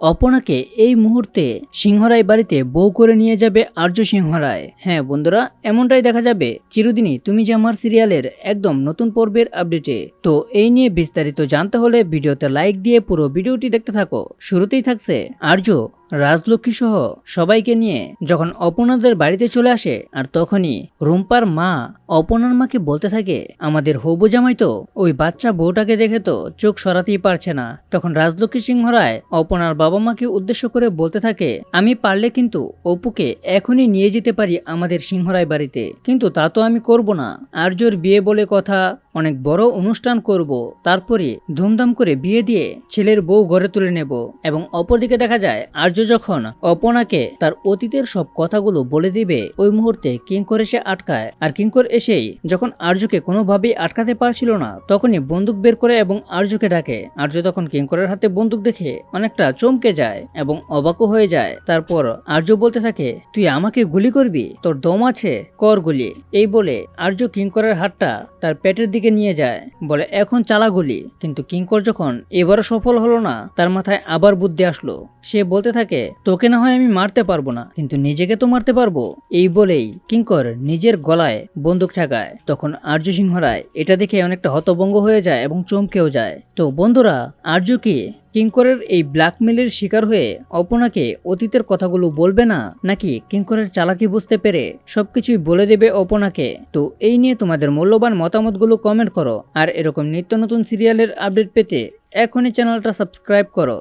অপনাকে এই মুহূর্তে সিংহরায় বাড়িতে বউ করে নিয়ে যাবে আর্য সিংহরায়। হ্যাঁ বন্ধুরা, এমনটাই দেখা যাবে। চিরদিনই তুমি যে আমার সিরিয়ালের একদম নতুন পর্বের আপডেটে। তো এই নিয়ে বিস্তারিত জানতে হলে ভিডিওতে লাইক দিয়ে পুরো ভিডিওটি দেখতে থাকো। শুরুতেই থাকছে আর্য রাজলক্ষ্মী সহ সবাইকে নিয়ে যখন অপনাদের বাড়িতে চলে আসে, আর তখনই রুম্পার মা অপনার মাকে বলতে থাকে, আমাদের হবু জামাই তো, ওই বাচ্চা বউটাকে দেখে তো চোখ সরাতেই পারছে না। তখন রাজলক্ষ্মী সিংহ রায় অপনার বাবা মাকে উদ্দেশ্য করে বলতে থাকে, আমি পারলে কিন্তু অপুকে এখনই নিয়ে যেতে পারি আমাদের সিংহরায় বাড়িতে, কিন্তু তা তো আমি করব না। আর্যর বিয়ে বলে কথা, অনেক বড় অনুষ্ঠান করব, তারপরে ধুমধাম করে বিয়ে দিয়ে ছেলের বউ গড়ে তুলে নেব। এবং অপরদিকে দেখা যায়, আর্য যখন অপনাকে তার অতীতের সব কথাগুলো বলে দিবে, ওই মুহূর্তে কিঙ্কর এসে আটকায়। আর কিঙ্কর এসেই যখন আর্যকে কোনোভাবেই আটকাতে পারছিল না, তখনই বন্দুক বের করে এবং আর্যকে ডাকে। আর্য তখন কিঙ্করের হাতে বন্দুক দেখে অনেকটা চমকে যায় এবং অবাকও হয়ে যায়। তারপর আর্য বলতে থাকে, তুই আমাকে গুলি করবি? তোর দম আছে? কর গুলি। এই বলে আর্য কিঙ্করের হাতটা তার পেটের দিকে নিয়ে যায়। বলে, এখন চালা গুলি। কিন্তু কিঙ্কর যখন এবারও সফল হলো না, তার মাথায় আবার বুদ্ধি আসলো। সে বলতে থাকে, তোকে না হয় আমি মারতে পারব না। কিন্তু নিজেকে তো মারতে পারব। এই বলেই কিঙ্কর নিজের গলায় বন্দুক ঠেকায়। তখন আর্য সিংহ রায় এটা দেখে অনেকটা হতভঙ্গ হয়ে যায় এবং চমকেও যায়। তো বন্ধুরা, আর্য কি কিঙ্করের এই ব্ল্যাকমেলের শিকার হয়ে অপনাকে অতীতের কথাগুলো বলবে না? নাকি কিঙ্করের চালাকি বুঝতে পেরে সবকিছুই বলে দেবে অপনাকে তো এই নিয়ে তোমাদের মূল্যবান মতামতগুলো কমেন্ট করো। আর এরকম নিত্য নতুন সিরিয়ালের আপডেট পেতে এখনই চ্যানেলটা সাবস্ক্রাইব করো।